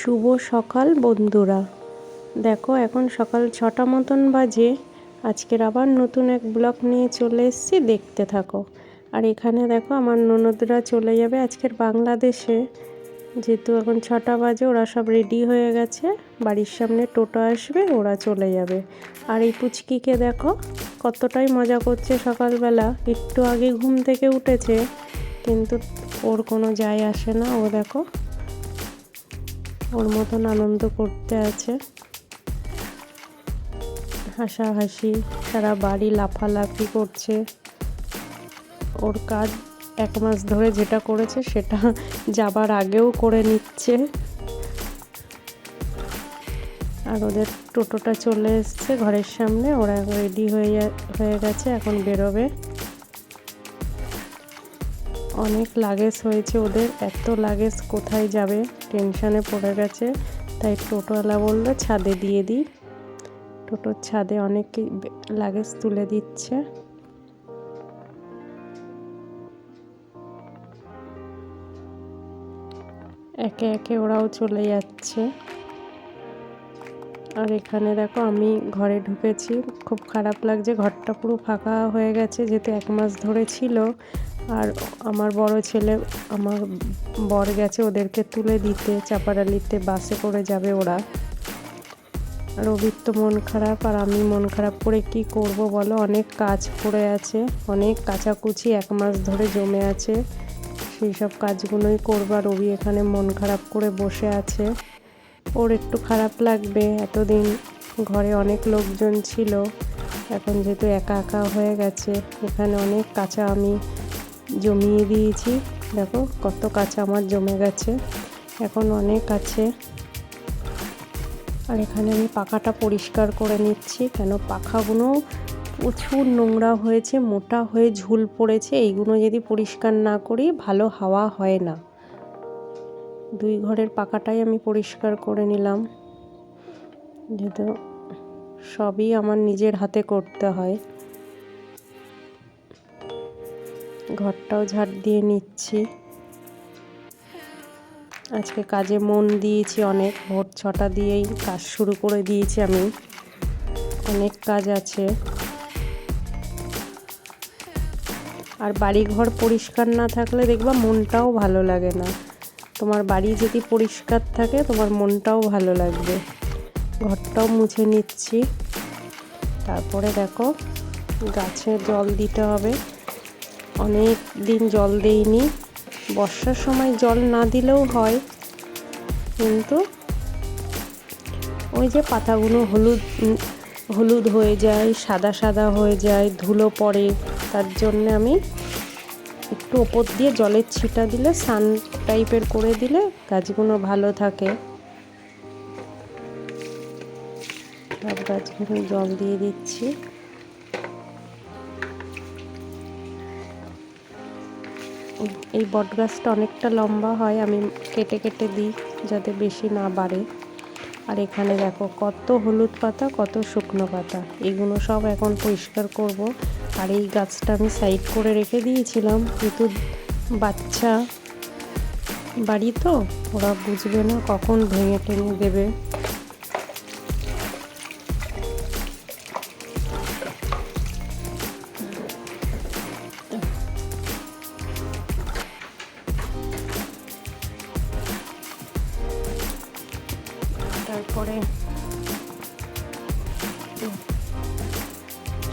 শুভ সকাল, বন্ধুরা। দেখো, এখন সকাল ছটা মতন বাজে। আজকের আবার নতুন এক ব্লগ নিয়ে চলে এসেছি, দেখতে থাকো। আর এখানে দেখো, আমার ননদরা চলে যাবে আজকের বাংলাদেশে। যেহেতু এখন ছটা বাজে, ওরা সব রেডি হয়ে গেছে। বাড়ির সামনে টোটো আসবে, ওরা চলে যাবে। আর এই পুচকিকে দেখো, কতটাই মজা করছে সকালবেলা। একটু আগে ঘুম থেকে উঠেছে, কিন্তু ওর কোনো যায় আসে না। ও দেখো ওর মতন আনন্দ করতে আছে। হাসাহাসি, সারা বাড়ি লাফালাফি করছে। ওর কাজ এক মাস ধরে যেটা করেছে সেটা যাবার আগেও করে নিচ্ছে। আর ওদের টোটোটা চলে এসছে ঘরের সামনে, ওরা রেডি হয়ে হয়ে গেছে, এখন বেরোবে। অনেক লাগেজ হয়েছে ওদের, এত লাগেজ কোথায় যাবে? টেনশানে পড়ে গেছে। তাই টোটোওয়ালা বলল, ছাদে দিয়ে দিই। টোটোর ছাদে অনেক লাগেজ তুলে দিচ্ছে। একে একে ওরাও চলে যাচ্ছে। আর এখানে দেখো, আমি ঘরে ঢুকেছি। খুব খারাপ লাগছে, ঘরটা পুরো ফাঁকা হয়ে গেছে, যেহেতু এক মাস ধরে ছিল। আর আমার বড় ছেলে, আমার বর গেছে ওদেরকে তুলে দিতে, চাপাডালিতে বাসে করে যাবে ওরা। আর অভির তো মন খারাপ আর আমি মন খারাপ করে কি করব বলো? অনেক কাজ পড়ে আছে, অনেক কাচাকুচি, এক মাস ধরে জমে আছে। সেই সব কাজগুলোই করব আর রবি এখানে মন খারাপ করে বসে আছে। ওর একটু খারাপ লাগবে, এতদিন ঘরে অনেক লোকজন ছিল। এখন যেহেতু একা একা হয়ে গেছে, এখানে অনেক কাঁচা আমি জমিয়ে দিয়েছি। দেখো কত কাঁচা আমার জমে গেছে। এখন অনেক আছে। আর এখানে আমি পাখাটা পরিষ্কার করে নিচ্ছি। কেন পাখাগুলো প্রচুর নোংরা হয়েছে, মোটা হয়ে ঝুল পড়েছে। এইগুলো যদি পরিষ্কার না করি ভালো হাওয়া হয় না। দুই ঘরের পাখাটাই আমি পরিষ্কার করে নিলাম। যেহেতু সবই আমার নিজের হাতে করতে হয়। ঘরটাও ঝাড় দিয়ে নিচ্ছি। আজকে কাজে মন দিয়েছি অনেক, ভোর ছটা দিয়েই কাজ শুরু করে দিয়েছি আমি। অনেক কাজ আছে। আর বাড়ি ঘর পরিষ্কার না থাকলে দেখবা মনটাও ভালো লাগে না। তোমার বাড়ি যদি পরিষ্কার থাকে, তোমার মনটাও ভালো লাগবে। ঘরটাও মুছে নিচ্ছি। তারপরে দেখো, গাছে জল দিতে হবে। অনেক দিন জল দেইনি। বর্ষার সময় জল না দিলেও হয়। কিন্তু ওই যে পাতাগুলো হলুদ হলুদ হয়ে যায়, সাদা সাদা হয়ে যায়, ধুলো পড়ে, তার জন্য আমি একটু ওপর দিয়ে জলের ছিটা দিলে, সান টাইপের করে দিলে গাছগুলো ভালো থাকে। সব গাছগুলো জল দিয়ে দিচ্ছি। এই বট গাছটা অনেকটা লম্বা হয়, আমি কেটে কেটে দিই যাতে বেশি না বাড়ে। আর এখানে দেখো কত হলুদ পাতা, কত শুকনো পাতা। এগুলো সব এখন পরিষ্কার করব। আর এই গাছটা আমি সাইড করে রেখে দিয়েছিলাম। কিন্তু বাচ্চা বাড়ি তো, ওরা বুঝবে না কখন ভেঙে টেঙে দেবে।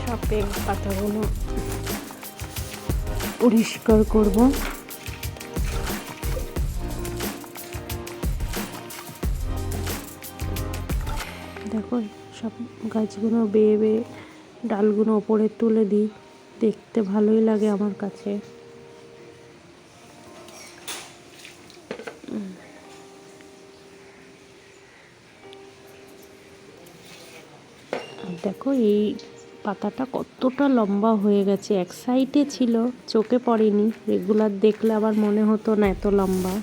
সব পাতাগুলো পরিষ্কার করব। দেখো সব গাছগুলো বেয়ে বেয়ে ডালগুলো ওপরে তুলে দিই। দেখতে ভালোই লাগে আমার কাছে। দেখো এই পাতাটা কতটা লম্বা হয়ে গেছে, এক সাইডে ছিল, চোখে পড়েনি। রেগুলার দেখলে আবার মনে হতো না এত লম্বা।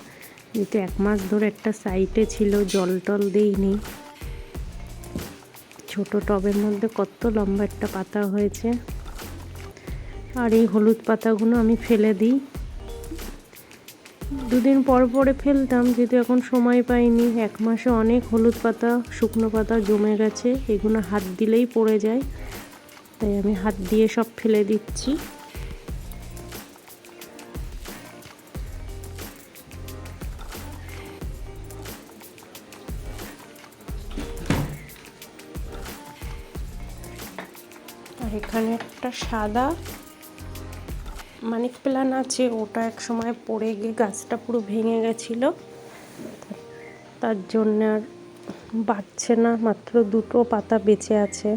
কিন্তু এক মাস ধরে একটা সাইডে ছিল, জল টল দেইনি। ছোট টবের মধ্যে কত লম্বা একটা পাতা হয়েছে। আর এই হলুদ পাতাগুলো আমি ফেলে দিই। দুদিন পর পরে ফেলতাম, যেহেতু এখন সময় পাইনি। এক মাসে অনেক হলুদ পাতা, শুকনো পাতা জমে গেছে। এগুলো হাত দিলেই পড়ে যায়। তাই আমি হাত দিয়ে সব ফেলে দিচ্ছি। আর এখানে একটা সাদা মানিক প্লান আছে, ওটা এক সময় পড়ে গিয়ে গাছটা পুরো ভেঙে গেছিল। তার জন্য আর বাড়ছে না, মাত্র দুটো পাতা বেঁচে আছে।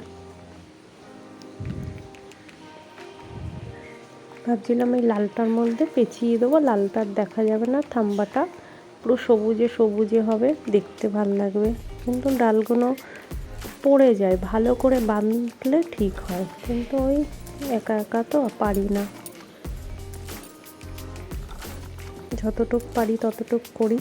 ভাবছিলাম এই লালটার মধ্যে পেঁচিয়ে দেবো, লালটার দেখা যাবে না, থাম্বাটা পুরো সবুজে সবুজে হবে, দেখতে ভালো লাগবে। কিন্তু ডালগুলো পড়ে যায়, ভালো করে বাঁধলে ঠিক হয়, কিন্তু ওই একা একা তো পারি না। যতটুক পারি ততটুক করি।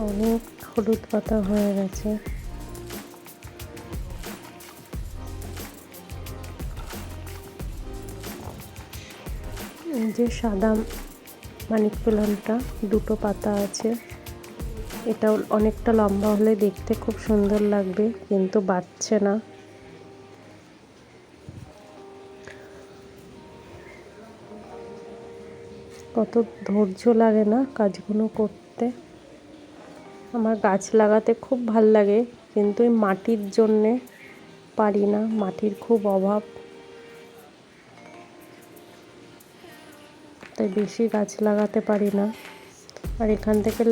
অনেক হলুদ পাতা হয়ে গেছে। যে সাদা মানিক প্লান্টটা দুটো পাতা আছে। এটা অনেকটা লম্বা হলে দেখতে খুব সুন্দর লাগবে, কিন্তু বাড়ছে না। কত ধৈর্য লাগে না কাজগুলো করতে। আমার গাছ লাগাতে খুব ভালো লাগে, কিন্তু মাটির জন্যে পারি না, মাটির খুব অভাব। তাই বেশি গাছ লাগাতে পারি না। আর এখান থেকে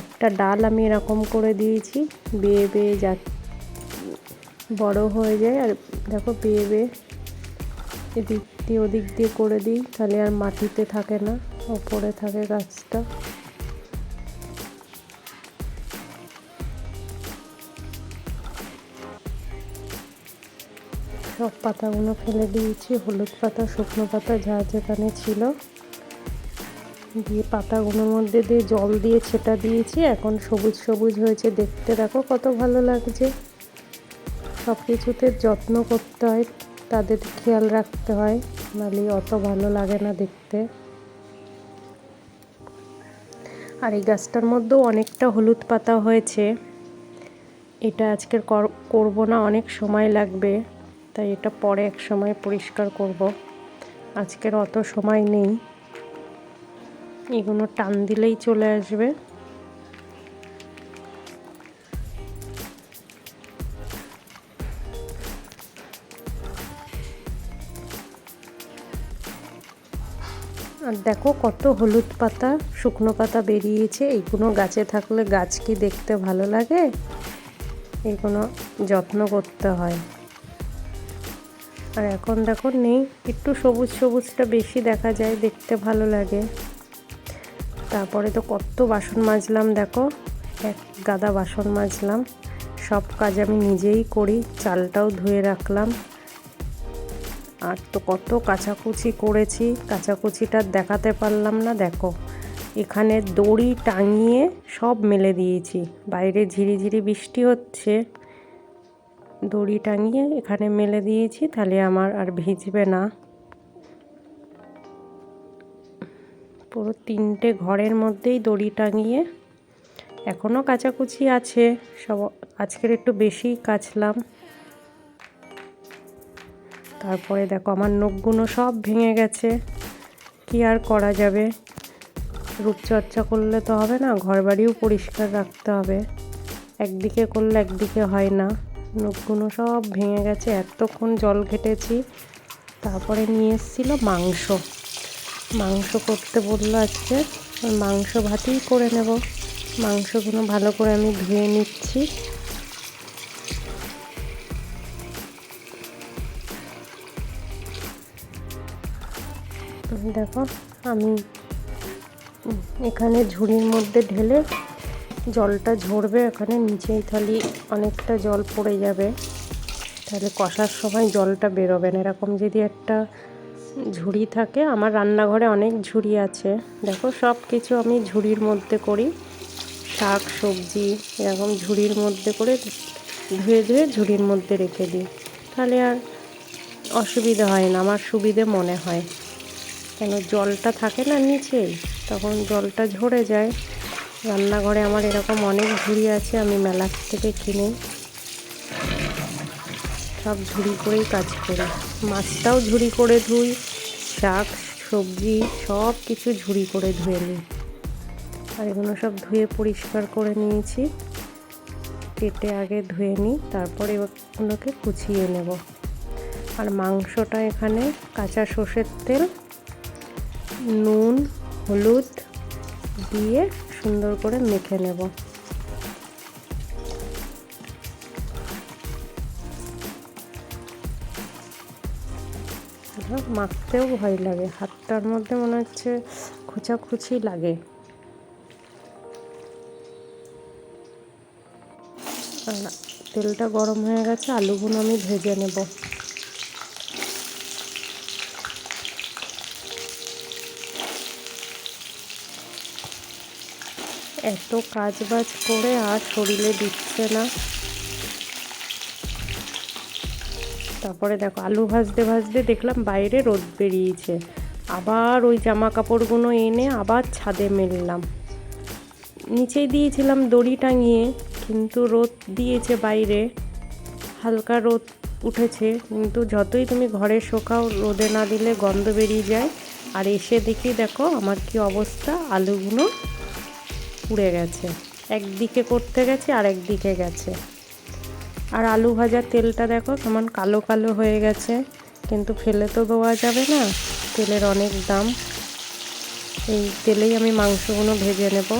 একটা ডাল আমি এরকম করে দিয়েছি, বেয়ে বেয়ে যা, বড় হয়ে যায়। আর দেখো বেয়ে বেয়ে এদিক দিয়ে ওদিক দিয়ে করে দিই, তাহলে আর মাটিতে থাকে না, ওপরে থাকে গাছটা। সব পাতাগুলো ফেলে দিয়েছি, হলুদ পাতা, শুকনো পাতা, যা যেখানে ছিল। দিয়ে পাতাগুলোর মধ্যে দিয়ে জল দিয়ে ছেটা দিয়েছি। এখন সবুজ সবুজ হয়েছে। দেখতে দেখো কত ভালো লাগছে। সব কিছুতে যত্ন করতে হয়, তাদের খেয়াল রাখতে হয়, নাহলে অত ভালো লাগে না দেখতে। আর এই গাছটার মধ্যেও অনেকটা হলুদ পাতা হয়েছে। এটা আজকের করব না, অনেক সময় লাগবে। তাই এটা পরে এক সময় পরিষ্কার করব। আজকের অত সময় নেই। এগুলো টান দিলেই চলে আসবে। আর দেখো কত হলুদ পাতা, শুকনো পাতা বেরিয়েছে। এইগুলো গাছে থাকলে গাছ কি দেখতে ভালো লাগে। এগুলো যত্ন করতে হয়। আর এখন দেখো নেই, একটু সবুজ সবুজটা বেশি দেখা যায়, দেখতে ভালো লাগে। তারপরে তো কত বাসন মাজলাম দেখো, এক গাদা বাসন মাজলাম। সব কাজ আমি নিজেই করি, চালটাও ধুয়ে রাখলাম। আর তো কত কাচাকুচি করেছি, কাচাকুচিটা দেখাতে পারলাম না, দেখো। এখানে দড়ি টাঙিয়ে সব মেলে দিয়েছি, বাইরে ঝিরিঝিরি বৃষ্টি হচ্ছে। দড়ি টাঙিয়ে এখানে মেলে দিয়েছি, তাহলে আমার আর ভিজবে না। পুরো তিনটে ঘরের মধ্যেই দড়ি টাঙিয়ে এখনও কাচাকুচি আছে, সব আজকের একটু বেশি কাচলাম। তারপরে দেখো আমার নখগুলো সব ভেঙে গেছে, কি আর করা যাবে? রূপচর্চা করলে তো হবে না ঘর বাড়িও পরিষ্কার রাখতে হবে। একদিকে করলে একদিকে হয় না। নখগুলো সব ভেঙে গেছে। এতক্ষণ জল ঘেটেছি। তারপরে নিয়ে এসেছিল মাংস। মাংস করতে বলল আজকে মাংস ভাতেই করে নেব। মাংসগুলো ভালো করে আমি ধুয়ে নিচ্ছি। দেখো, আমি এখানে ঝুড়ির মধ্যে ঢেলে জলটা ঝরবে ওখানে, নিচেই তাহলে অনেকটা জল পড়ে যাবে। তাহলে কষার সময় জলটা বেরোবে না। এরকম যদি একটা ঝুড়ি থাকে, আমার রান্নাঘরে অনেক ঝুড়ি আছে। দেখো সব কিছু আমি ঝুড়ির মধ্যে করি। শাক, সবজি, এরকম ঝুড়ির মধ্যে করে ধুয়ে ধুয়ে ঝুড়ির মধ্যে রেখে দিই। তাহলে আর অসুবিধা হয় না, আমার সুবিধে মনে হয়। কেন, জলটা থাকে না নিচেই, তখন জলটা ঝরে যায়। রান্নাঘরে আমার এরকম অনেক ঝুড়ি আছে, আমি মেলা থেকে কিনে। সব ঝুড়ি করেই কাজ করি। মাছটাও ঝুড়ি করে ধুই, শাক, সবজি, সব কিছু ঝুড়ি করে ধুয়ে নিই। আর এগুলো সব ধুয়ে পরিষ্কার করে নিয়েছি। কেটে আগে ধুয়ে নিই, তারপরে এগুলোকে কুচিয়ে নেব। আর মাংসটা এখানে কাঁচা সর্ষের তেল, নুন, হলুদ দিয়ে সুন্দর করে মেখে নেব। মাখতেও ভয় লাগে, হাতটার মধ্যে মনে হচ্ছে খোঁচাখুচি লাগে। তেলটা গরম হয়ে গেছে, আলুগুলো আমি ভেজে নেব। এত কাজ বাজ করে আর শরীরে দিচ্ছে না। তারপরে দেখো, আলু ভাজতে ভাজতে দেখলাম বাইরে রোদ বেরিয়েছে। আবার ওই জামা কাপড়গুলো এনে আবার ছাদে মেললাম। নিচেই দিয়েছিলাম দড়ি টাঙিয়ে, কিন্তু রোদ দিয়েছে বাইরে। হালকা রোদ উঠেছে, কিন্তু যতই তুমি ঘরে শোকাও, রোদে না দিলে গন্ধ বেরিয়ে যায়। আর এসে দেখি দেখো, আমার কি অবস্থা? আলুগুলো পুড়ে গেছে। একদিকে করতে গেছে আর একদিকে গেছে। আর আলু ভাজার তেলটা দেখো কেমন কালো কালো হয়ে গেছে, কিন্তু ফেলে তো দেওয়া যাবে না, তেলের অনেক দাম। এই তেলেই আমি মাংসগুলো ভেজে নেব।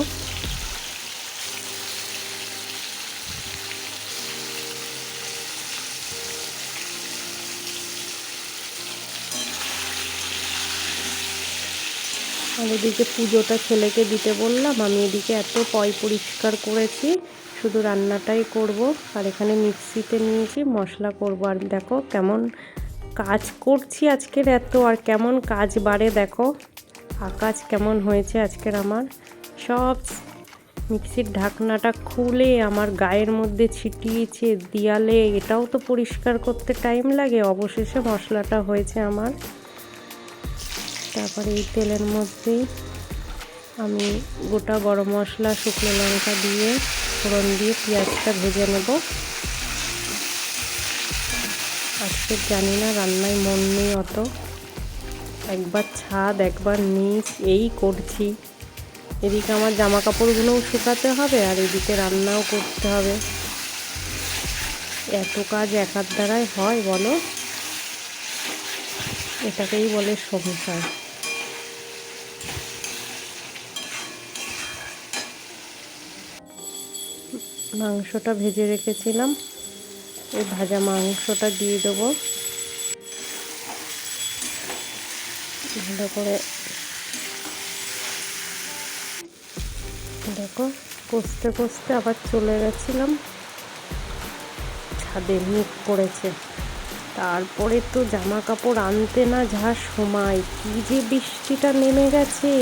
আর এদিকে পুজোটা ছেলেকে দিতে বললাম। আমি এদিকে এত পয় পরিষ্কার করেছি, শুধু রান্নাটাই করব। আর এখানে মিক্সিতে নিয়েছি মশলা করব। আর দেখো কেমন কাজ করছি আজকের এত, আর কেমন কাজ বাড়ে দেখো। আকাশ কেমন হয়েছে আজকের আমার। সব মিক্সির ঢাকনাটা খুলে আমার গায়ের মধ্যে ছিটিয়েছে দিয়ালে। এটাও তো পরিষ্কার করতে টাইম লাগে। অবশেষে মশলাটা হয়েছে আমার। তারপরে এই তেলের মধ্যেই আমি গোটা গরম মশলা, শুকনো লঙ্কা দিয়ে ফোড়ন দিয়ে পেঁয়াজটা ভেজে নেব। আজকে জানি না রান্নায় মন নেই অত। একবার ছাদ, একবার নিচ, এই করছি। এদিকে আমার জামা কাপড়গুলোও শুকাতে হবে আর এদিকে রান্নাও করতে হবে। এত কাজ একার দ্বারাই হয় বলো? এটাকেই বলে সংসার। মাংসটা ভেজে রেখেছিলাম। এই ভাজা মাংসটা দিয়ে দেবো। ভালো করে দেখো, কষতে কষতে আবার চলে গেছিলাম। ছাদে মুখ পড়েছে। তারপরে তো জামা কাপড় আনতে না যা সময় কী যে বৃষ্টিটা নেমে গেছে।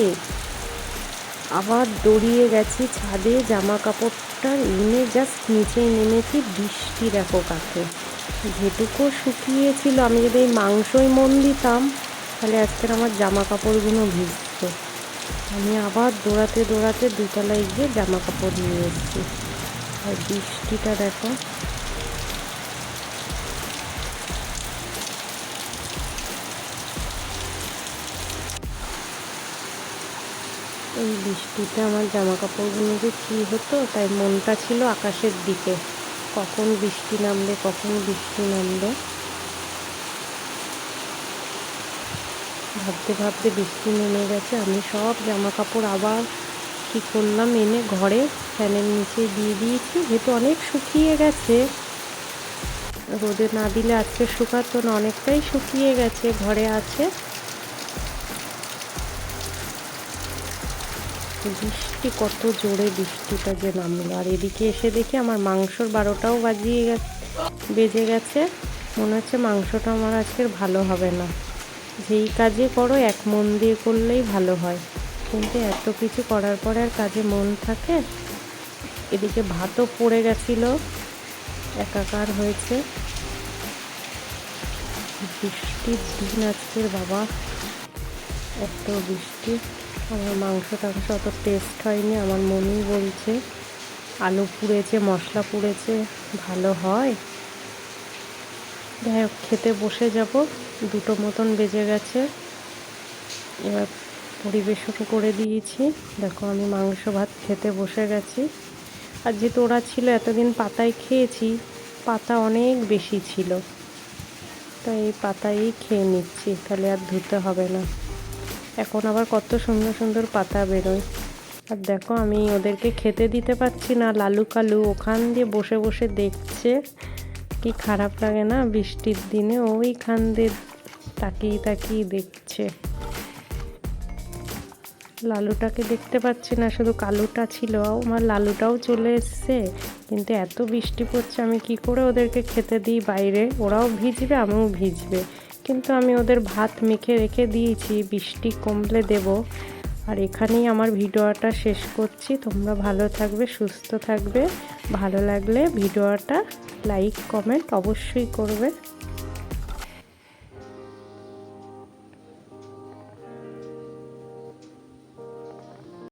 আবার দড়িয়ে গেছি ছাদে জামা কাপড়টা এনে জাস্ট নিচে নেমেছি বৃষ্টি দেখো কাকে। যেটুকু শুকিয়েছিল, আমি যদি এই মাংসই মন দিতাম, তাহলে আজকের আমার জামা কাপড়গুলো ভিজত। আমি আবার দৌড়াতে দৌড়াতে দুতলায় গিয়ে জামা কাপড় নিয়ে এসেছি। আর বৃষ্টিটা দেখো এই বৃষ্টিতে আমার জামা কাপড়গুলো যে কী হতো, তাই মনটা ছিল আকাশের দিকে। কখন বৃষ্টি নামবে, কখন বৃষ্টি নামবে। ভাবতে ভাবতে বৃষ্টি নেমে গেছে, আমি সব জামা কাপড় আবার কী করলাম এনে ঘরে ফ্যানের নিচে দিয়ে দিয়েছি, যেহেতু অনেক শুকিয়ে গেছে। রোদে না দিলে আজকে শুকাতো না, অনেকটাই শুকিয়ে গেছে, ঘরে আছে। বৃষ্টি কত জোরে বৃষ্টিটা যে নামলো। আর এদিকে এসে দেখি আমার মাংসর বারোটাও বাজিয়ে গেছে, বেজে গেছে। মনে হচ্ছে মাংসটা আমার আজকের ভালো হবে না। যেই কাজে করো, এক মন দিয়ে করলেই ভালো হয়। কিন্তু এত কিছু করার পরে আর কাজে মন থাকে? এদিকে ভাতও পড়ে গেছিল, একাকার হয়েছে। বৃষ্টির দিন আজকের বাবা, এত বৃষ্টি। আমার মাংস টাংস অত টেস্ট হয়নি, আমার মনেই বলছে। আলু পুড়েছে, মশলা পুড়েছে, ভালো হয়। যাই খেতে বসে যাব, দুটো মতন বেজে গেছে। এবার পরিবেশন করে দিয়েছি। দেখো, আমি মাংস ভাত খেতে বসে গেছি। আর যেহেতু ওরা ছিল, এতদিন পাতায় খেয়েছি, পাতা অনেক বেশি ছিল। তাই এই পাতাই খেয়ে নিচ্ছি, তাহলে আর ধুতে হবে না। এখন আবার কত সুন্দর সুন্দর পাতা বেরোয়। আর দেখো, আমি ওদেরকে খেতে দিতে পারছি না। লালু কালু ওখান দিয়ে বসে বসে দেখছে। কি খারাপ লাগে না? বৃষ্টির দিনে ওইখান দিয়ে তাকিয়ে তাকিয়ে দেখছে। লালুটাকে দেখতে পাচ্ছি না, শুধু কালুটা ছিল। আমার লালুটাও চলে এসছে। কিন্তু এত বৃষ্টি পড়ছে, আমি কি করে ওদেরকে খেতে দিই বাইরে? ওরাও ভিজবে, আমিও ভিজবে। কিন্তু আমি ওদের ভাত মেখে রেখে দিয়েছি, বৃষ্টি কমলে দেব। আর এখানেই আমার ভিডিওটা শেষ করছি। তোমরা ভালো থাকবে, সুস্থ থাকবে। ভালো লাগলে ভিডিওটা লাইক, কমেন্ট অবশ্যই করবে।